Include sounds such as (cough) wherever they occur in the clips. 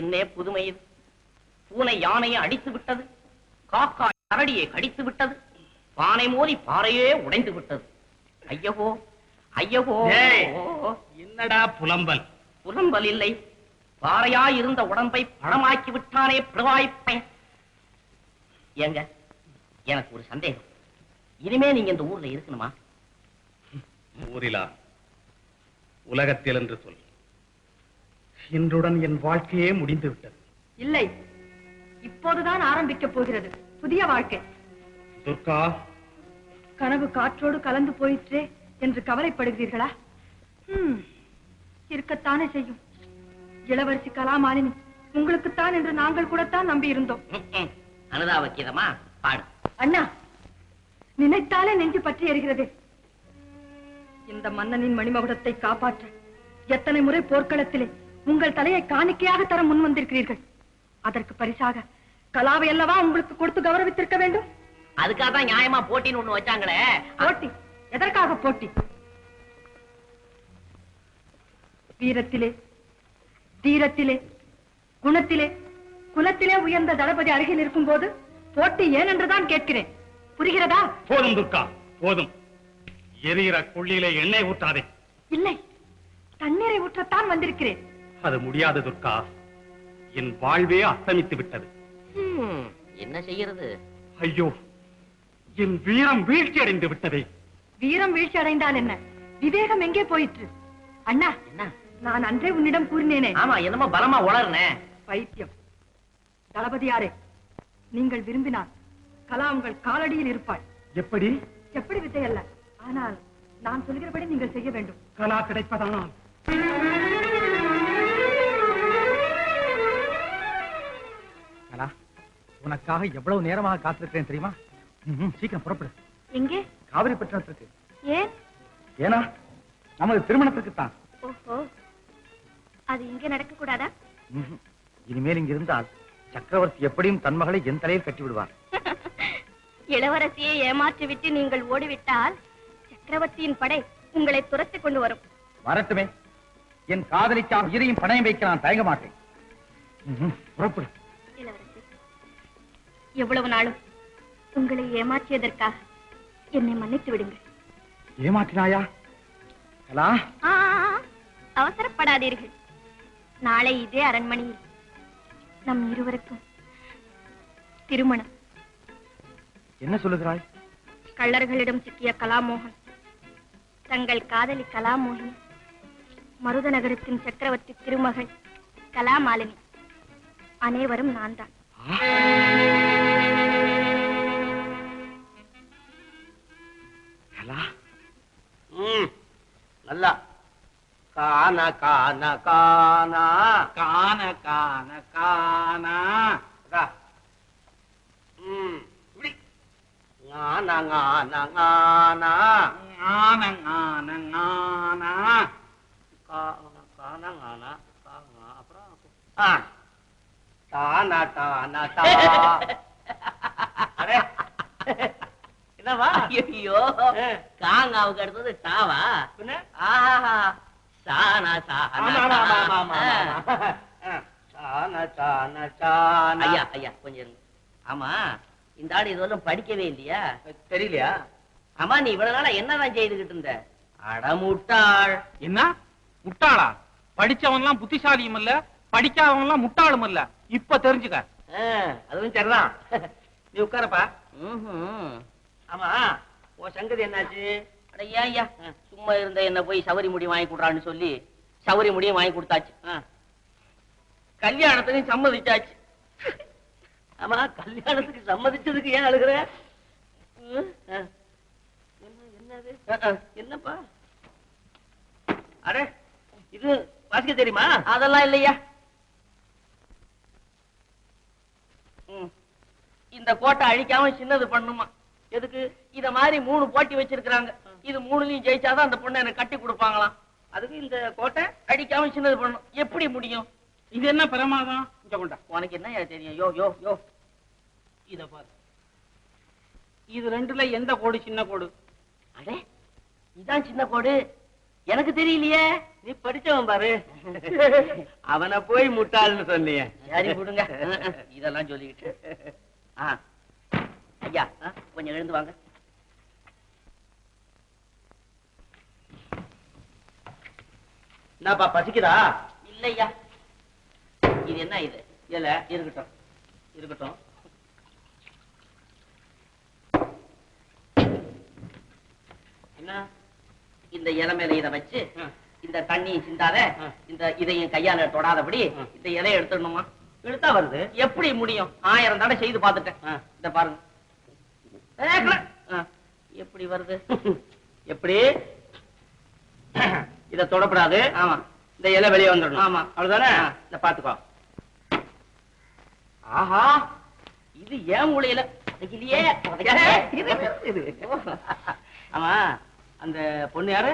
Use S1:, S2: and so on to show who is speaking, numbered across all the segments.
S1: என்னே புதுமை இது பூனை யானையை அடித்து விட்டது. காக்கா கரடியை கடித்து விட்டது. பானை மோதி பாறையே உடைந்து விட்டது. ஐயகோ ஐயகோ.
S2: என்னடா புலம்பல்?
S1: புலம்பல் இல்லை. பாறையாய் இருந்த உடம்பை பழமாக்கி விட்டானே பிரவாய்ப்பேன் ஏங்க எனக்கு ஒரு சந்தேகம். இனிமே நீங்க இந்த ஊர்ல இருக்கணுமா?
S2: ஊரிலா? உலகத்தில் என்று சொல் இன்றுடன் என் வாழ்க்கையே முடிந்து விட்டது
S3: இல்லை. இப்போதுதான் ஆரம்பிக்க போகிறது. புதிய வாழ்க்கை.
S2: துர்கா.
S3: கனவு காற்றோடு கலந்து போயிற்றே என்று கவலைப்படுகிறீர்களா? இருக்கத்தானே செய்யும். இளவரசி கலாமாலினி உங்களுக்குத்தான் என்று நாங்கள் கூடத்தான் நம்பி இருந்தோம்.
S1: அனுதாபக்கீதமா பாடு.
S3: அண்ணா நினைத்தாலே நெஞ்சு பற்றி எறிகிறது இந்த மன்னனின் மணிமகுடத்தை காப்பாற்ற எத்தனை முறை போர்க்களத்திலே உங்கள் தலையை காணிக்கையாக தர முன் வந்திருக்கிறீர்கள். அதற்கு பரிசாக கலாவை அல்லவா உங்களுக்கு கொடுத்து கௌரவித்திருக்க வேண்டும்?
S1: அதுக்காக தான் நியாயமா போட்டின்னு ஒண்ணு வச்சாங்களே.
S3: போட்டி. எதற்காக போட்டி? வீரத்திலே தீரத்திலே குணத்திலே குலத்திலே உயர்ந்த தளபதி அருகில் இருக்கும் போது போட்டி ஏன் என்றுதான் கேட்கிறேன். புரிகிறதா?
S2: போதும் துர்கா. போதும். எரிகிற கொள்ளியிலே எண்ணெய் ஊற்றாதே.
S3: இல்லை. தண்ணீரை ஊற்றத்தான் வந்திருக்கிறேன்.
S2: அது முடியாது துர்கா என் வாழ்வே அஸ்தமித்து விட்டது.
S1: ம், என்ன செய்யறது
S2: ஐயோ என் வீரம் வீழ்ச்சி அடைந்து விட்டதே.
S3: வீரம் வீழ்ச்சி அடைந்தால் என்ன? விவேகம் எங்கே போயிற்று? அண்ணா
S1: என்ன?
S3: நான் அன்றே உன்னிடம் கூறினேனே.
S1: ஆமா என்னமோ பலமா உளர்னே
S3: பைத்தியம். தளபதியாரே நீங்கள் விரும்பினால் கலா உங்கள் காலடியில் இருப்பாள்.
S2: எப்படி?
S3: எப்படி வித்தை அல்ல ஆனால் நான் சொல்கிறபடி நீங்கள் செய்ய வேண்டும்.
S2: கலா கிடைப்பதானால்.
S4: உனக்காக எவ்வளவு நேரமாக காத்திருக்கிறேன் தெரியுமா? சீக்கிரம் புறப்படு.
S5: எங்கே?
S4: காவிரி பட்டணத்திற்கு
S5: ஏன்?
S4: ஏனா நமது திருமணத்திற்கு தான்.
S5: ஓஹோ. அது இங்கே நடக்க கூடாதா
S4: இனிமேல் இங்க இருந்தால் சக்கரவர்த்தி எப்படியும் தன் மகளை என் தலையில் கட்டி விடுவார். (laughs)
S5: இளவரசியை ஏமாற்றி விட்டு நீங்கள் ஓடிவிட்டால் சக்கரவர்த்தியின் படை உங்களை துரத்தி கொண்டு வரும்.
S4: வரட்டுமே. என் காதலிக்காக இதையும் பணயம் வைக்க நான் தயங்க மாட்டேன். ம்ம், புறப்படு.
S5: இளவரசி எவ்வளவு நாளும் உங்களை ஏமாற்றியதற்காக என்னை மன்னித்து விடுங்கள்.
S4: ஏமாற்றினாயா? கலா?
S5: அவசரப்படாதீர்கள். நாளை இதே அரண்மனையில் நம் இருவருக்கும் திருமணம்.
S4: என்ன சொல்லுகிறாய்?
S5: கள்ளர்களிடம் சிக்கிய கலாமோகன் தங்கள் காதலி கலாமோகினி மருத நகரத்தின் சக்கரவர்த்தி திருமகள் கலாமாலினி அனைவரும் நான் தான்
S1: நல்லா கான கான கானா
S2: கான கான கானா.
S1: ம், இப்படி. ஞான ஞான ஞானா.
S2: ஞான ஞான ஞானா.
S1: கா- கான ஞானா. கானா அப்புறம். ஆ. தானா தானா தா (laughs) அடே என்னவா? ஐயோ காங்காவுக்கு அடுத்தது டாவா ஆஹா சானா சானா சானா சானா சானா ஐயா ஐயா கொஞ்சம் இருங்க. ஆமா இந்த ஆடு இதுவரையும் படிக்கவே இல்லையா? தெரியலையா? ஆமா நீ இவ்வளவு நாளா என்னதான் செய்துகிட்டு இருந்த? அடமுட்டாள்
S6: என்ன? முட்டாளா? படிச்சவன்லாம் புத்திசாலியும் இல்ல படிக்காதவன் எல்லாம் முட்டாளும் இல்ல. இப்ப தெரிஞ்சுக்க.
S1: அதுவும் சரிதான். நீ உட்காரப்பா. ஆமா உன் சங்கதி என்னாச்சு? அட ஏன் ஐயா? சும்மா இருந்த என்ன போய் சவரி முடி வாங்கி கொடுறான்னு சொல்லி சவரி முடியும் வாங்கி கொடுத்தாச்சு. கல்யாணத்துக்கு சம்மதிச்சாச்சு. ஆமா கல்யாணத்துக்கு சம்மதிச்சதுக்கு ஏன் அழுகுற? என்னது? என்னப்பா? அட இது வாசிக்க தெரியுமா? அதெல்லாம் இல்லையா. இந்த கோட்டை அழிக்காம சின்னது பண்ணுமா? எதுக்கு? இத மாதிரி மூணு போட்டி வச்சிருக்காங்க இது மூணுலயும் ஜெயிச்சாதான் அந்த பொண்ணை எனக்கு கட்டி கொடுப்பாங்களாம். அதுக்கு இந்த கோட்டை அடிக்காம சின்னது பண்ணும் எப்படி முடியும்?
S6: இது என்ன பிரமாதம்? இங்க கொண்டா.
S1: உனக்கு என்ன தெரியும்? யோ யோ யோ.
S6: இத பாரு. இது ரெண்டுல எந்த கோடு? சின்ன கோடு.
S1: அடே இதான் சின்ன கோடு. எனக்கு தெரியலையே.
S7: நீ படிச்சவன் பாரு. அவனை போய் முட்டாள்னு சொன்னிய.
S1: சரி விடுங்க. இதெல்லாம் சொல்லிக்கிட்டு. ஆ. ஐயா கொஞ்சம் எழுந்து வாங்க.
S7: என்னப்பா பசிக்குதா?
S1: இல்லையா. இது என்ன இது?
S7: இல்ல
S1: இருக்கட்டும் இருக்கட்டும்.
S7: என்ன?
S1: இந்த இலை மேல இதை வச்சு. இந்த தண்ணி சிந்தாத. இந்த இதையும் கையால தொடாதபடி. இந்த இலையை எடுத்துடணுமா?
S7: இழுத்தா வருது.
S1: எப்படி முடியும்? ஆயிரம் தடவை செய்து பார்த்துட்டேன்.
S7: ஆ.
S1: இந்த பாருங்க. எப்படி வருது?
S7: எப்படி? இத தொடக்கூடாது
S1: ஆமா.
S7: இந்த இலை வெளியே வந்துடணும்.
S1: ஆமா.
S7: அவ்வளவுதானே. இந்த பாத்துக்கோ
S1: ஆஹா இது ஏன் மூலையில இல்லையே.
S7: ஆமா அந்த பொண்ணு யாரு?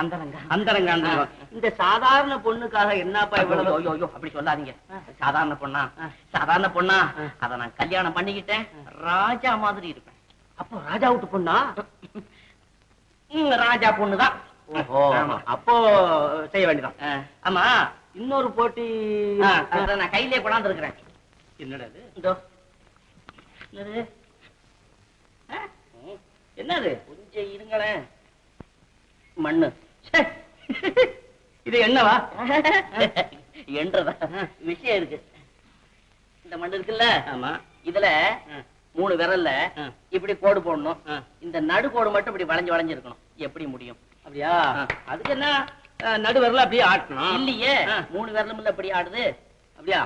S1: அந்தரங்க.
S7: அந்தரங்க அந்தரங்க. இந்த சாதாரண பொண்ணுக்காக என்னப்பா இவ்வளவு?
S1: ஐயோ, ஐயோ, அப்படி சொல்லாதீங்க. சாதாரண பொண்ணா? சாதாரண பொண்ணா? அத நான் கல்யாணம் பண்ணிக்கிட்டேன். ராஜா மாதிரி இருப்பேன்
S7: அப்போ ராஜா விட்டு பொண்ணா
S1: ராஜா பொண்ணுதான்.
S7: அப்போ செய்ய வேண்டியதான். ஆமா. இன்னொரு போட்டி
S1: நான் கையிலே கொண்டாந்து இருக்கிறேன்
S7: என்னடா இது?
S1: என்னது? என்னது? கொஞ்சம் இருங்களேன். மண்ணு.
S7: இது என்னவா? (laughs)
S1: என்றதா விஷயம் இருக்கு. இந்த மண் இருக்குல்ல?
S7: ஆமா.
S1: இதுல. மூணு விரல்ல. இப்படி கோடு போடணும். இந்த நடு கோடு மட்டும் இப்படி வளைஞ்சு வளைஞ்சு இருக்கணும். எப்படி முடியும்?
S7: அப்படியா. அதுக்கு என்ன? அஹ், நடுவரல அப்படியே ஆட்டணும்.
S1: இல்லையே. மூணு விரலும் இல்ல இப்படி ஆடுது.
S7: அப்படியா.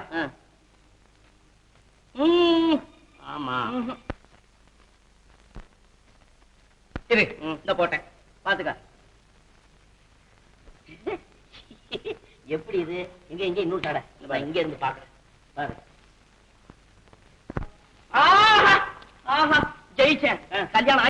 S7: ஆமா. இரு. இந்த போட்டேன். பாத்துக்க. (laughs)
S1: எப்படி இது? இங்க இங்க இன்னொரு தடை நான் இங்க இருந்து பாக்குறேன். பாரு. ஆஹா ஆஹா ஜெயிச்சேன் கல்யாணம்